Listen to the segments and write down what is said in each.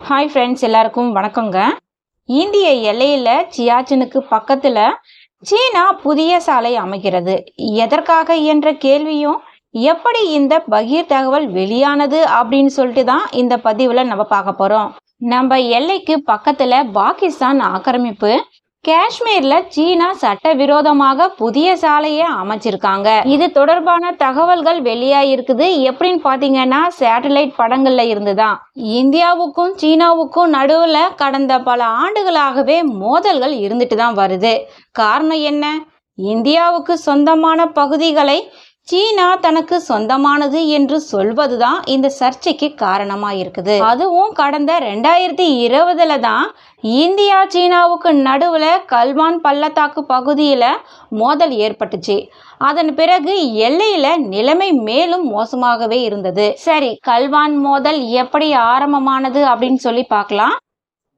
Hi friends எல்லாருக்கும் வணக்கங்க. இந்திய எல்லையில் சியாச்சினுக்கு பக்கத்தில் சீனா புதிய சாலை அமைக்கிறது. எதற்காக என்ற கேள்வியும் எப்படி இந்த பகீர் தகவல் வெளியானது அப்படின்னு சொல்லிட்டு தான் இந்த பதிவில் நம்ம பார்க்க போகிறோம் நம்ம எல்லைக்கு பக்கத்தில் பாகிஸ்தான் ஆக்கிரமிப்பு காஷ்மீர்ல சீனா சட்டவிரோதமாக புதிய சாலையை அமைச்சிருக்காங்க. இது தொடர்பான தகவல்கள் வெளியாயிருக்குது. எப்படின்னு பாத்தீங்கன்னா சேட்டலைட் படங்கள்ல இருந்துதான். இந்தியாவுக்கும் சீனாவுக்கும் நடுவுல கடந்த பல ஆண்டுகளாகவே மோதல்கள் இருந்துட்டு தான் வருது. காரணம் என்ன? இந்தியாவுக்கு சொந்தமான பகுதிகளை சீனா தனக்கு சொந்தமானது என்று சொல்வதுதான் இந்த சர்ச்சைக்கு காரணமா இருக்குது அதுவும் கடந்த ரெண்டாயிரத்தி இருபதுல தான் இந்தியா சீனாவுக்கு நடுவில் கல்வான் பள்ளத்தாக்கு பகுதியில் மோதல் ஏற்பட்டுச்சு. அதன் பிறகு எல்லையில நிலைமை மேலும் மோசமாகவே இருந்தது. சரி கல்வான் மோதல் எப்படி ஆரம்பமானது அப்படின்னு சொல்லி பார்க்கலாம்.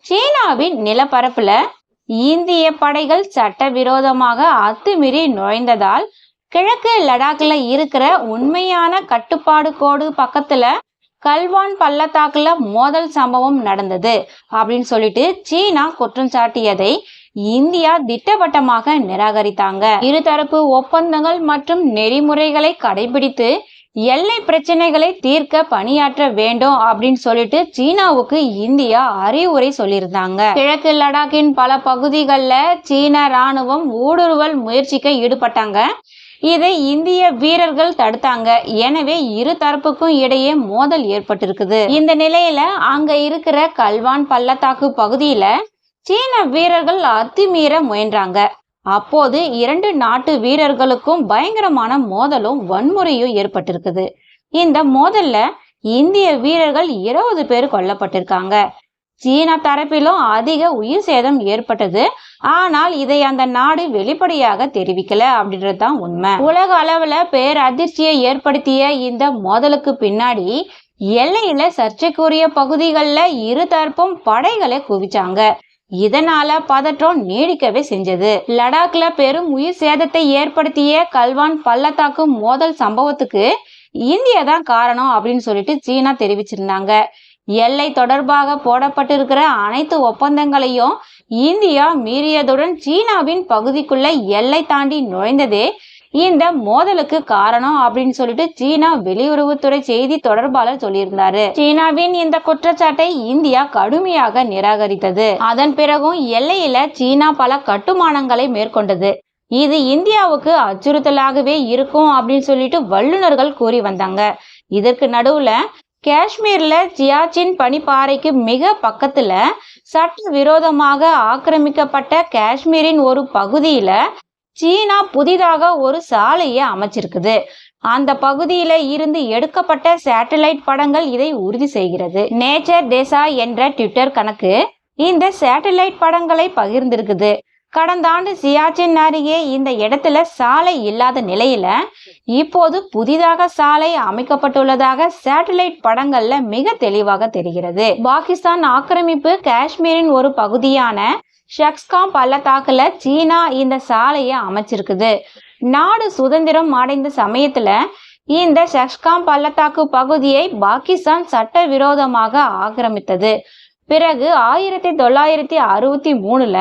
சீனாவின் நிலப்பரப்பில் இந்திய படைகள் சட்டவிரோதமாக அத்துமீறி நுழைந்ததால் கிழக்கு லடாக்ல இருக்கிற உண்மையான கட்டுப்பாடு கோடு பக்கத்துல கல்வான் பள்ளத்தாக்குல மோதல் சம்பவம் நடந்தது அப்படின்னு சொல்லிட்டு சீனா குற்றம் சாட்டியதை இந்தியா திட்டவட்டமாக நிராகரித்தாங்க. இருதரப்பு ஒப்பந்தங்கள் மற்றும் நெறிமுறைகளை கடைபிடித்து எல்லை பிரச்சனைகளை தீர்க்க பணியாற்ற வேண்டும் அப்படின்னு சொல்லிட்டு சீனாவுக்கு இந்தியா அறிவுரை சொல்லியிருந்தாங்க. கிழக்கு லடாக்கின் பல பகுதிகளில் சீன ராணுவம் ஊடுருவல் முயற்சிக்க ஈடுபட்டாங்க. இதை இந்திய வீரர்கள் தடுத்தாங்க. எனவே இரு தரப்புக்கும் இடையே மோதல் ஏற்பட்டிருக்குது. இந்த நிலையில அங்க இருக்கிற கல்வான் பள்ளத்தாக்கு பகுதியில சீன வீரர்கள் அத்துமீற முயன்றாங்க. அப்போது இரண்டு நாட்டு வீரர்களுக்கும் பயங்கரமான மோதலும் வன்முறையும் ஏற்பட்டிருக்குது. இந்த மோதல்ல இந்திய வீரர்கள் இருபது பேர் கொல்லப்பட்டிருக்காங்க. சீனா தரப்பிலும் அதிக உயிர் சேதம் ஏற்பட்டது. ஆனால் இதை அந்த நாடு வெளிப்படையாக தெரிவிக்கல அப்படின்றது தான் உண்மை. உலக அளவுல பேரதிர்ச்சியை ஏற்படுத்திய இந்த மோதலுக்கு பின்னாடி எல்லையில சர்ச்சைக்குரிய பகுதிகளில் இரு தரப்பும் படைகளை குவிச்சாங்க. இதனால பதற்றம் நீடிக்கவே செஞ்சது. லடாக்ல பெரும் உயிர் சேதத்தை ஏற்படுத்திய கல்வான் பள்ளத்தாக்கு மோதல் சம்பவத்துக்கு இந்தியா தான் காரணம் அப்படின்னு சொல்லிட்டு சீனா தெரிவிச்சிருந்தாங்க. எல்லை தொடர்பாக போடப்பட்டிருக்கிற அனைத்து ஒப்பந்தங்களையும் இந்தியா மீறியதுடன் சீனாவின் பகுதிக்குள்ள எல்லை தாண்டி நுழைந்ததே இந்த மோதலுக்கு காரணம் அப்படின்னு சொல்லிட்டு சீனா வெளியுறவுத்துறை செய்தி தொடர்பாளர் சொல்லியிருந்தாரு சீனாவின் இந்த குற்றச்சாட்டை இந்தியா கடுமையாக நிராகரித்தது. அதன் பிறகும் எல்லையில சீனா பல கட்டுமானங்களை மேற்கொண்டது. இது இந்தியாவுக்கு அச்சுறுத்தலாகவே இருக்கும் அப்படின்னு சொல்லிட்டு வல்லுநர்கள் கூறி வந்தாங்க. இதற்கு நடுவுல காஷ்மீரில் சியாச்சின் பனிப்பாறைக்கு மிக பக்கத்தில் சட்ட விரோதமாக ஆக்கிரமிக்கப்பட்ட காஷ்மீரின் ஒரு பகுதியில் சீனா புதிதாக ஒரு சாலையை அமைச்சிருக்குது. அந்த பகுதியில இருந்து எடுக்கப்பட்ட சேட்டலைட் படங்கள் இதை உறுதி செய்கிறது. நேச்சர் டேசா என்ற ட்விட்டர் கணக்கு இந்த சேட்டலைட் படங்களை பகிர்ந்திருக்குது. கடந்த ஆண்டு சியாச்சின் அருகே இந்த இடத்துல சாலை இல்லாத நிலையில இப்போது புதிதாக சாலை அமைக்கப்பட்டுள்ளதாக சேட்டலைட் படங்கள்ல மிக தெளிவாக தெரிகிறது. பாகிஸ்தான் ஆக்கிரமிப்பு காஷ்மீரின் ஒரு பகுதியான ஷக்ஸ்காம் பள்ளத்தாக்குல சீனா இந்த சாலையை அமைச்சிருக்குது. நாடு சுதந்திரம் அடைந்த சமயத்துல இந்த ஷக்ஸ்காம் பள்ளத்தாக்கு பகுதியை பாகிஸ்தான் சட்டவிரோதமாக ஆக்கிரமித்தது. பிறகு ஆயிரத்தி தொள்ளாயிரத்தி அறுபத்தி மூணுல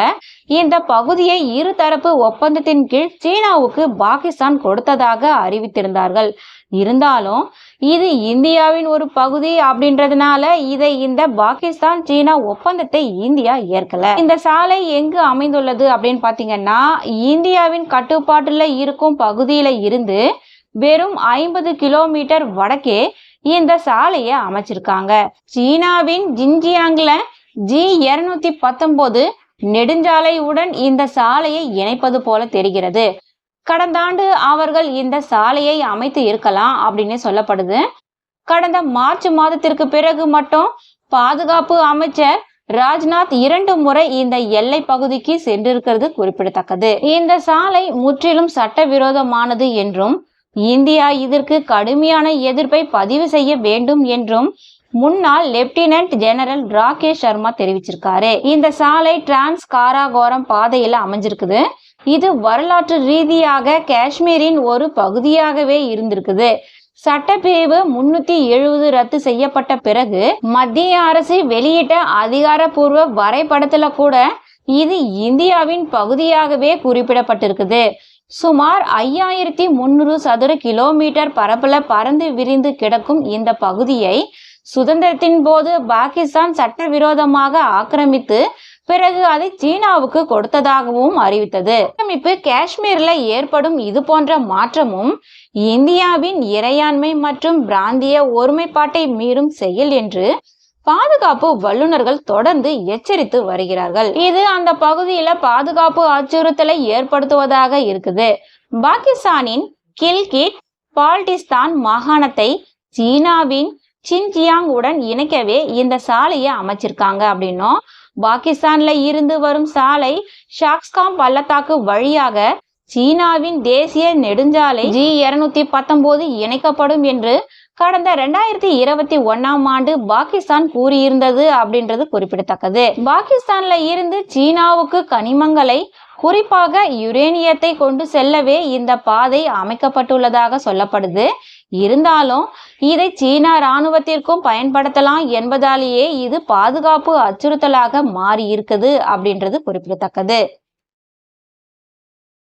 இந்த பகுதியை இருதரப்பு ஒப்பந்தத்தின் கீழ் சீனாவுக்கு பாகிஸ்தான் கொடுத்ததாக அறிவித்திருந்தார்கள். இருந்தாலும் இது இந்தியாவின் ஒரு பகுதி அப்படின்றதுனால இதை இந்த பாகிஸ்தான் சீனா ஒப்பந்தத்தை இந்தியா ஏற்கல. இந்த சாலை எங்கு அமைந்துள்ளது அப்படின்னு பாத்தீங்கன்னா இந்தியாவின் கட்டுப்பாட்டுல இருக்கும் பகுதியில இருந்து வெறும் ஐம்பது கிலோமீட்டர் வடக்கே இந்த சாலையை அமைச்சிருக்காங்க. சீனாவின் ஜின்ஜியாங்ல ஜி இருநூத்தி பத்தொன்பது நெடுஞ்சாலையுடன் இந்த சாலையை இணைப்பது போல தெரிகிறது. கடந்த ஆண்டு அவர்கள் இந்த சாலையை அமைத்து இருக்கலாம் அப்படின்னு சொல்லப்படுது. கடந்த மார்ச் மாதத்திற்கு பிறகு மட்டும் பாதுகாப்பு அமைச்சர் ராஜ்நாத் இரண்டு முறை இந்த எல்லை பகுதிக்கு சென்றிருக்கிறது குறிப்பிடத்தக்கது. இந்த சாலை முற்றிலும் சட்டவிரோதமானது என்றும் இந்தியா இதற்கு கடுமையான எதிர்ப்பை பதிவு செய்ய வேண்டும் என்றும் முன்னாள் லெப்டினன்ட் ஜெனரல் ராகேஷ் சர்மா தெரிவிச்சிருக்காரு. இந்த சாலை டிரான்ஸ் காராகோரம் பாதையில அமைஞ்சிருக்குது. இது வரலாற்று ரீதியாக காஷ்மீரின் ஒரு பகுதியாகவே இருந்திருக்குது. சட்டப்பிரிவு முன்னூத்தி எழுபது ரத்து செய்யப்பட்ட பிறகு மத்திய அரசு வெளியிட்ட அதிகாரப்பூர்வ வரைபடத்துல கூட இது இந்தியாவின் பகுதியாகவே குறிப்பிடப்பட்டிருக்குது. சுமார் ஐயாயிரத்தி முந்நூறு சதுர கிலோமீட்டர் பரப்பில் பறந்து விரிந்து கிடக்கும் இந்த பகுதியை சுதந்திரத்தின் போது பாகிஸ்தான் சட்டவிரோதமாக ஆக்கிரமித்து பிறகு அதை சீனாவுக்கு கொடுத்ததாகவும் அறிவித்தது. ஆக்கிரமிப்பு காஷ்மீர்ல ஏற்படும் இது போன்ற மாற்றமும் இந்தியாவின் இறையாண்மை மற்றும் பிராந்திய ஒருமைப்பாட்டை மீறும் செயல் என்று பாதுகாப்பு வல்லுநர்கள் தொடர்ந்து எச்சரித்து வருகிறார்கள். இது அந்த பகுதியில பாதுகாப்பு அச்சுறுத்தலை ஏற்படுத்துவதாக இருக்குது. பாகிஸ்தானின் கில்கிட் பால்டிஸ்தான் மாகாணத்தை சீனாவின் சின்ஜியாங் உடன் இணைக்கவே இந்த சாலையை அமைச்சிருக்காங்க அப்படின்னும் பாகிஸ்தான்ல இருந்து வரும் சாலை ஷாக்ஸ்காம் பள்ளத்தாக்கு வழியாக சீனாவின் தேசிய நெடுஞ்சாலை ஜி இருநூத்தி பத்தொன்பது இணைக்கப்படும் என்று கடந்த ரெண்டாயிரத்தி இருபத்தி ஒன்னாம் ஆண்டு பாகிஸ்தான் கூறியிருந்தது அப்படின்றது குறிப்பிடத்தக்கது. பாகிஸ்தான்ல இருந்து சீனாவுக்கு கனிமங்களை குறிப்பாக யுரேனியத்தை கொண்டு செல்லவே இந்த பாதை அமைக்கப்பட்டுள்ளதாக சொல்லப்படுது. இருந்தாலும் இதை சீனா இராணுவத்திற்கும் பயன்படுத்தலாம் என்பதாலேயே இது பாதுகாப்பு அச்சுறுத்தலாக மாறி இருக்குது அப்படின்றது குறிப்பிடத்தக்கது.